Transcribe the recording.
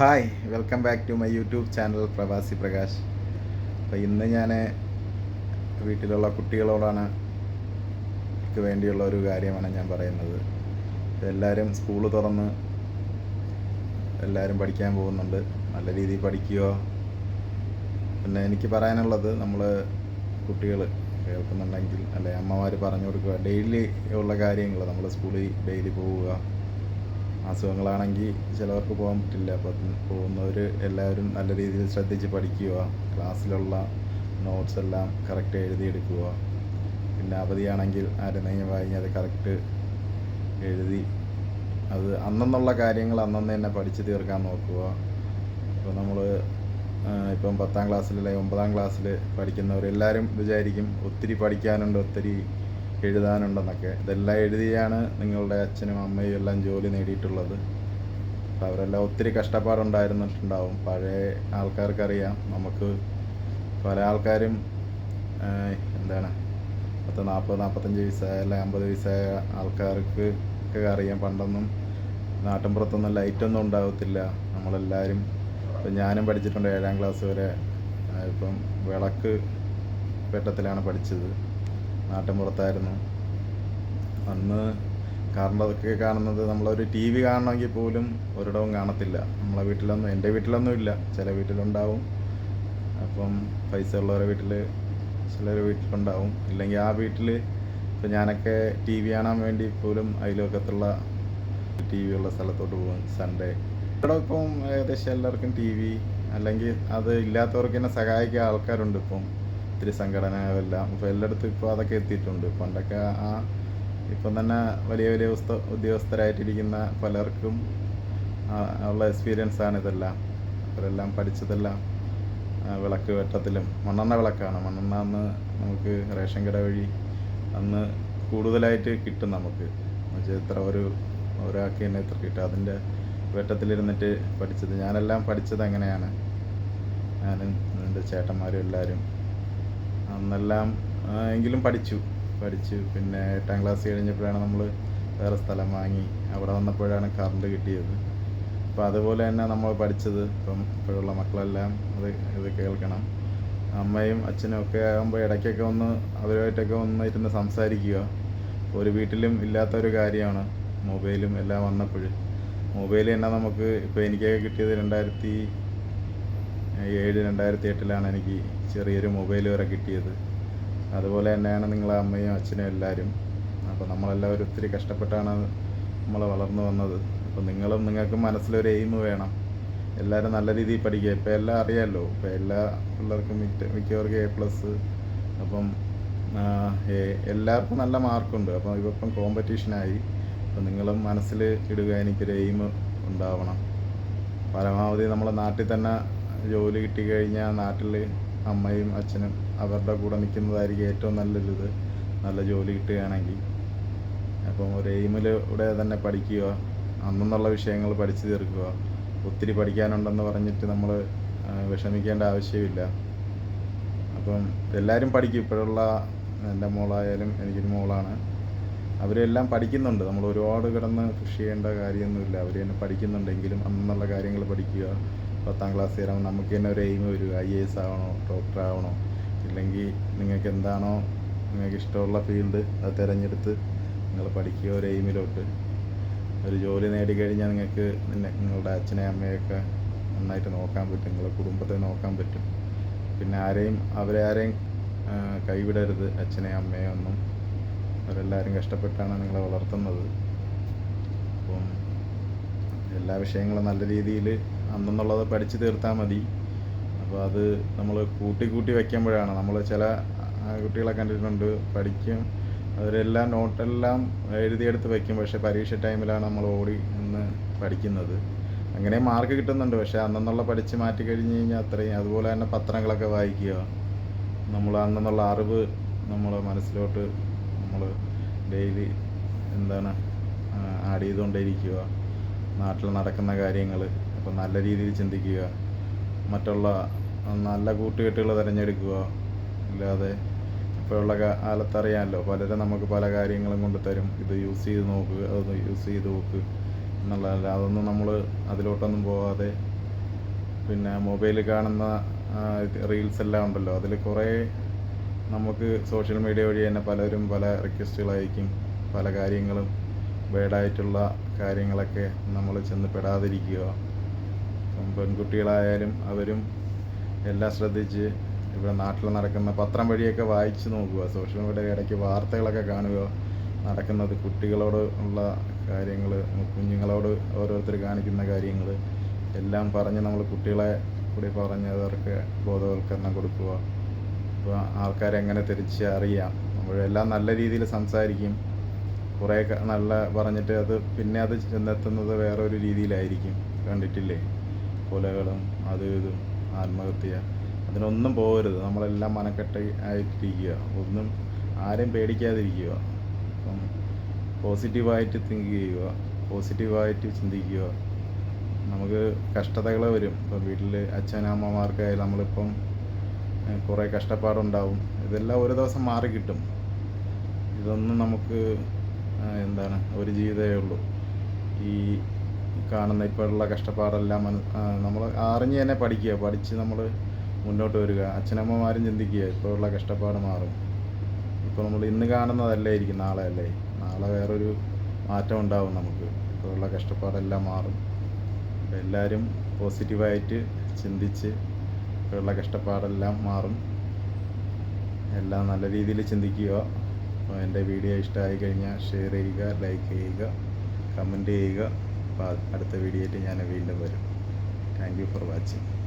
Hi welcome back to my YouTube channel Pravasi Prakash. അപ്പോൾ ഇന്ന് ഞാൻ വീട്ടിലുള്ള കുട്ടികളോടാണ് എനിക്ക് വേണ്ടിയുള്ള ഒരു കാര്യമാണ് ഞാൻ പറയുന്നത്. എല്ലാവരും സ്കൂൾ തുറന്ന് എല്ലാവരും പഠിക്കാൻ പോകുന്നുണ്ട്. നല്ല രീതിയിൽ പഠിക്കുകയോ പിന്നെ എനിക്ക് പറയാനുള്ളത് നമ്മൾ കുട്ടികൾ കേൾക്കുന്നുണ്ടെങ്കിൽ അല്ലെ അമ്മമാർ പറഞ്ഞു കൊടുക്കുക. ഡെയിലി ഉള്ള കാര്യങ്ങൾ നമ്മൾ സ്കൂളിൽ ഡെയിലി പോവുക. അസുഖങ്ങളാണെങ്കിൽ ചിലവർക്ക് പോകാൻ പറ്റില്ല. അപ്പം പോകുന്നവർ എല്ലാവരും നല്ല രീതിയിൽ ശ്രദ്ധിച്ച് പഠിക്കുക. ക്ലാസ്സിലുള്ള നോട്ട്സ് എല്ലാം കറക്റ്റ് എഴുതിയെടുക്കുക പിന്നെ അവധിയാണെങ്കിൽ ആരെന്നെങ്കിലും വാങ്ങി അത് കറക്റ്റ് എഴുതി അത് അന്നെന്നുള്ള കാര്യങ്ങൾ അന്നന്ന് തന്നെ പഠിച്ച് തീർക്കാൻ നോക്കുക. ഇപ്പോൾ നമ്മൾ ഇപ്പം പത്താം ക്ലാസ്സിൽ അല്ലെങ്കിൽ ഒമ്പതാം ക്ലാസ്സിൽ പഠിക്കുന്നവർ എല്ലാവരും വിചാരിക്കും ഒത്തിരി പഠിക്കാനുണ്ട് ഒത്തിരി എഴുതാനുണ്ടെന്നൊക്കെ. ഇതെല്ലാം എഴുതിയാണ് നിങ്ങളുടെ അച്ഛനും അമ്മയും എല്ലാം ജോലി നേടിയിട്ടുള്ളത്. അപ്പോൾ അവരെല്ലാം ഒത്തിരി കഷ്ടപ്പാടുണ്ടായിരുന്നിട്ടുണ്ടാവും. പഴയ ആൾക്കാർക്കറിയാം. നമുക്ക് പല ആൾക്കാരും എന്താണ് പത്ത് നാൽപ്പത് നാൽപ്പത്തഞ്ച് വയസ്സായ അല്ലെങ്കിൽ അമ്പത് വയസ്സായ ആൾക്കാർക്ക് ഒക്കെ അറിയാം. പണ്ടൊന്നും നാട്ടിൻപുറത്തൊന്നും ലൈറ്റൊന്നും ഉണ്ടാകത്തില്ല നമ്മളെല്ലാവരും ഇപ്പം ഞാനും പഠിച്ചിട്ടുണ്ട് ഏഴാം ക്ലാസ് വരെ. ഇപ്പം വിളക്ക് വെട്ടത്തിലാണ് പഠിച്ചത്. നാട്ടിൻപുറത്തായിരുന്നു. അന്ന് കാരണം കാണുന്നത് നമ്മളൊരു ടി വി കാണണമെങ്കിൽ പോലും ഒരിടവും കാണത്തില്ല. നമ്മളെ വീട്ടിലൊന്നും എന്റെ വീട്ടിലൊന്നും ഇല്ല. ചില വീട്ടിലുണ്ടാവും. അപ്പം പൈസ ഉള്ളവരുടെ വീട്ടിൽ ചിലർ വീട്ടിലുണ്ടാവും. ഇല്ലെങ്കിൽ ആ വീട്ടിൽ ഇപ്പം ഞാനൊക്കെ ടി വി കാണാൻ വേണ്ടി പോലും അയൽവക്കത്തുള്ള ടി വി ഉള്ള സ്ഥലത്തോട്ട് പോകും. സൺഡേ ഇവിടെ ഇപ്പം ഏകദേശം എല്ലാവർക്കും ടി വി അല്ലെങ്കിൽ അത് ഇല്ലാത്തവർക്ക് തന്നെ സഹായിക്കാൻ ആൾക്കാരുണ്ട് ഇപ്പം. ഒത്തിരി സംഘടനകളെല്ലാം ഇപ്പോൾ എല്ലായിടത്തും ഇപ്പോൾ അതൊക്കെ എത്തിയിട്ടുണ്ട്. പണ്ടൊക്കെ ആ ഇപ്പം തന്നെ വലിയ വലിയ ഉദ്യോഗസ്ഥരായിട്ടിരിക്കുന്ന പലർക്കും ഉള്ള എക്സ്പീരിയൻസ് ആണ് ഇതെല്ലാം. അവരെല്ലാം പഠിച്ചതെല്ലാം വിളക്ക് വെട്ടത്തിലും മണ്ണെണ്ണ വിളക്കാണ്. മണ്ണെണ്ണ അന്ന് നമുക്ക് റേഷൻ കട വഴി അന്ന് കൂടുതലായിട്ട് കിട്ടും നമുക്ക്. എന്നുവെച്ചാൽ ഇത്ര ഒരു ഒരാൾക്ക് തന്നെ ഇത്ര കിട്ടും. അതിന്റെ വെട്ടത്തിലിരുന്നിട്ട് പഠിച്ചത്. ഞാനെല്ലാം പഠിച്ചത് അങ്ങനെയാണ് ഞാനും എന്റെ ചേട്ടന്മാരും എല്ലാവരും അന്നെല്ലാം എങ്കിലും പഠിച്ചു. പഠിച്ചു. പിന്നെ എട്ടാം ക്ലാസ് കഴിഞ്ഞപ്പോഴാണ് നമ്മൾ വേറെ സ്ഥലം വാങ്ങി. അവിടെ വന്നപ്പോഴാണ് കറണ്ട് കിട്ടിയത്. അപ്പോൾ അതുപോലെ തന്നെ നമ്മൾ പഠിച്ചത്. ഇപ്പം ഇപ്പോഴുള്ള മക്കളെല്ലാം അത് ഇത് കേൾക്കണം. അമ്മയും അച്ഛനും ഒക്കെ ആകുമ്പോൾ ഇടയ്ക്കൊക്കെ ഒന്ന് അവരുമായിട്ടൊക്കെ ഒന്ന് ഇരുന്ന് സംസാരിക്കുക. ഒരു വീട്ടിലും ഇല്ലാത്ത ഒരു കാര്യമാണ് മൊബൈലും എല്ലാം വന്നപ്പോൾ മൊബൈൽ തന്നെ നമുക്ക് ഇപ്പോൾ എനിക്കൊക്കെ കിട്ടിയത് രണ്ടായിരത്തി ഏഴ് രണ്ടായിരത്തി എട്ടിലാണ് എനിക്ക് ചെറിയൊരു മൊബൈൽ വരെ കിട്ടിയത്. അതുപോലെ തന്നെയാണ് നിങ്ങളെ അമ്മയും അച്ഛനും എല്ലാവരും അപ്പോൾ നമ്മളെല്ലാവരും ഒത്തിരി കഷ്ടപ്പെട്ടാണ് നമ്മൾ വളർന്നു വന്നത്. അപ്പോൾ നിങ്ങളും നിങ്ങൾക്കും മനസ്സിലൊരു എയിം വേണം. എല്ലാവരും നല്ല രീതിയിൽ പഠിക്കുക. ഇപ്പോൾ എല്ലാം അറിയാമല്ലോ ഇപ്പോൾ എല്ലാ പിള്ളേർക്കും മിക്ക മിക്കവർക്കും എ പ്ലസ് അപ്പം എല്ലാവർക്കും നല്ല മാർക്കുണ്ട് അപ്പോൾ ഇപ്പം കോമ്പറ്റീഷനായി അപ്പോൾ നിങ്ങളും മനസ്സിൽ ഇടുക എനിക്കൊരു എയിം ഉണ്ടാവണം. പരമാവധി നമ്മളെ നാട്ടിൽ തന്നെ ജോലി കിട്ടിക്കഴിഞ്ഞാൽ നാട്ടിൽ അമ്മയും അച്ഛനും അവരുടെ കൂടെ നിൽക്കുന്നതായിരിക്കും ഏറ്റവും നല്ലൊരിത് നല്ല ജോലി കിട്ടുകയാണെങ്കിൽ. അപ്പം ഒരു എയിമിലൂടെ തന്നെ പഠിക്കുക അന്നെന്നുള്ള വിഷയങ്ങൾ പഠിച്ചു തീർക്കുക ഒത്തിരി പഠിക്കാനുണ്ടെന്ന് പറഞ്ഞിട്ട് നമ്മൾ വിഷമിക്കേണ്ട ആവശ്യമില്ല. അപ്പം എല്ലാവരും പഠിക്കും. ഇപ്പോഴുള്ള എന്റെ മോളായാലും എനിക്കൊരു മോളാണ്. അവരെല്ലാം പഠിക്കുന്നുണ്ട്. നമ്മൾ ഒരുപാട് കിടന്ന് കൃഷി ചെയ്യേണ്ട കാര്യമൊന്നുമില്ല. അവർ തന്നെ പഠിക്കുന്നുണ്ടെങ്കിലും അന്നുള്ള കാര്യങ്ങൾ പഠിക്കുക. പത്താം ക്ലാസ് വരാൻ നമുക്ക് തന്നെ ഒരു എയിം വരിക. ഐ എ എസ് ആവണോ ഡോക്ടർ ആവണോ? ഇല്ലെങ്കിൽ നിങ്ങൾക്ക് എന്താണോ നിങ്ങൾക്ക് ഇഷ്ടമുള്ള ഫീൽഡ് അത് തിരഞ്ഞെടുത്ത് നിങ്ങൾ പഠിക്കുക ഒരു എയിമിലോട്ട് ഒരു ജോലി നേടിക്കഴിഞ്ഞാൽ നിങ്ങൾക്ക് നിങ്ങളുടെ അച്ഛനെ അമ്മയൊക്കെ നന്നായിട്ട് നോക്കാൻ പറ്റും. നിങ്ങളുടെ കുടുംബത്തെ നോക്കാൻ പറ്റും. പിന്നെ ആരെയും അവരെ ആരെയും കൈവിടരുത്. അച്ഛനെ അമ്മയെ ഒന്നും അവരെല്ലാവരും കഷ്ടപ്പെട്ടാണ് നിങ്ങളെ വളർത്തുന്നത്. അപ്പം എല്ലാ വിഷയങ്ങളും നല്ല രീതിയിൽ അന്നെന്നുള്ളത് പഠിച്ചു തീർത്താൽ മതി. അപ്പോൾ അത് നമ്മൾ കൂട്ടി കൂട്ടി വെക്കുമ്പോഴാണ് നമ്മൾ ചില കുട്ടികളെ കണ്ടിട്ടുണ്ട് പഠിക്കും അവരെല്ലാം നോട്ടെല്ലാം എഴുതിയെടുത്ത് വെക്കും. പക്ഷെ പരീക്ഷ ടൈമിലാണ് നമ്മൾ ഓടി നിന്ന് പഠിക്കുന്നത്. അങ്ങനെ മാർക്ക് കിട്ടുന്നുണ്ട്. പക്ഷെ അന്നെന്നുള്ള പഠിച്ച് മാറ്റി കഴിഞ്ഞ് കഴിഞ്ഞാൽ അത്രയും അതുപോലെ തന്നെ പത്രങ്ങളൊക്കെ വായിക്കുക. നമ്മൾ അന്നെന്നുള്ള അറിവ് നമ്മൾ മനസ്സിലോട്ട് നമ്മൾ ഡെയിലി എന്താണ് ആഡ് ചെയ്തുകൊണ്ടേയിരിക്കുക. നാട്ടിൽ നടക്കുന്ന കാര്യങ്ങൾ അപ്പോൾ നല്ല രീതിയിൽ ചിന്തിക്കുക. മറ്റുള്ള നല്ല കൂട്ടുകെട്ടുകൾ തിരഞ്ഞെടുക്കുക. അല്ലാതെ ഇപ്പോഴുള്ള കാലത്തറിയാമല്ലോ പലരും നമുക്ക് പല കാര്യങ്ങളും കൊണ്ട് തരും. ഇത് യൂസ് ചെയ്ത് നോക്കുക അത് യൂസ് ചെയ്ത് നോക്ക് എന്നുള്ളതല്ല. അതൊന്നും നമ്മൾ അതിലോട്ടൊന്നും പോകാതെ പിന്നെ മൊബൈലിൽ കാണുന്ന റീൽസ് എല്ലാം ഉണ്ടല്ലോ അതിൽ കുറേ നമുക്ക് സോഷ്യൽ മീഡിയ വഴി തന്നെ പലരും പല റിക്വസ്റ്റുകളായിരിക്കും പല കാര്യങ്ങളും. ബേഡായിട്ടുള്ള കാര്യങ്ങളൊക്കെ നമ്മൾ ചെന്ന് പെടാതിരിക്കുക. പെൺകുട്ടികളായാലും അവരും എല്ലാം ശ്രദ്ധിച്ച് ഇവിടെ നാട്ടിൽ നടക്കുന്ന പത്രം വഴിയൊക്കെ വായിച്ച് നോക്കുക. സോഷ്യൽ മീഡിയ ഇടയ്ക്ക് വാർത്തകളൊക്കെ കാണുക. നടക്കുന്നത് കുട്ടികളോട് ഉള്ള കാര്യങ്ങൾ കുഞ്ഞുങ്ങളോട് ഓരോരുത്തർ കാണിക്കുന്ന കാര്യങ്ങൾ എല്ലാം പറഞ്ഞ് നമ്മൾ കുട്ടികളെ കൂടി പറഞ്ഞ് അവർക്ക് ബോധവൽക്കരണം കൊടുക്കുക. അപ്പോൾ ആൾക്കാരെ എങ്ങനെ തിരിച്ച് അറിയാം നമ്മളെല്ലാം നല്ല രീതിയിൽ സംസാരിക്കും. കുറേ നല്ല പറഞ്ഞിട്ട് അത് പിന്നെ അത് ചെന്നെത്തുന്നത് വേറെ ഒരു രീതിയിലായിരിക്കും. കണ്ടിട്ടില്ലേ? കൊലകളും അതും ഇതും ആത്മഹത്യ. അതിനൊന്നും പോകരുത്. നമ്മളെല്ലാം മനക്കെട്ട ആയിട്ടിരിക്കുക. ഒന്നും ആരെയും പേടിക്കാതിരിക്കുക. അപ്പം പോസിറ്റീവായിട്ട് തിങ്ക് ചെയ്യുക. പോസിറ്റീവായിട്ട് ചിന്തിക്കുക. നമുക്ക് കഷ്ടതകൾ വരും. ഇപ്പം വീട്ടിൽ അച്ഛനമ്മമാർക്കായാലും നമ്മളിപ്പം കുറേ കഷ്ടപ്പാടുണ്ടാവും. ഇതെല്ലാം ഒരു ദിവസം മാറി കിട്ടും ഇതൊന്നും നമുക്ക് എന്താണ് ഒരു ജീവിതമേ ഉള്ളൂ. ഈ കാണുന്ന ഇപ്പോഴുള്ള കഷ്ടപ്പാടെല്ലാം നമ്മൾ അറിഞ്ഞ് തന്നെ പഠിക്കുക. പഠിച്ച് നമ്മൾ മുന്നോട്ട് വരിക. അച്ഛനമ്മമാരും ചിന്തിക്കുക ഇപ്പോഴുള്ള കഷ്ടപ്പാട് മാറും. ഇപ്പോൾ നമ്മൾ ഇന്ന് കാണുന്നതല്ലായിരിക്കും നാളെ അല്ലേ നാളെ വേറൊരു മാറ്റം ഉണ്ടാവും നമുക്ക്. ഇപ്പോഴുള്ള കഷ്ടപ്പാടെല്ലാം മാറും. എല്ലാവരും പോസിറ്റീവായിട്ട് ചിന്തിച്ച് ഇപ്പോഴുള്ള കഷ്ടപ്പാടെല്ലാം മാറും. എല്ലാം നല്ല രീതിയിൽ ചിന്തിക്കുക. അപ്പോൾ എന്റെ വീഡിയോ ഇഷ്ടമായി കഴിഞ്ഞാൽ ഷെയർ ചെയ്യുക ലൈക്ക് ചെയ്യുക കമന്റ് ചെയ്യുക. അപ്പോൾ അടുത്ത വീഡിയോയിൽ ഞാൻ വീണ്ടും വരും. Thank for watching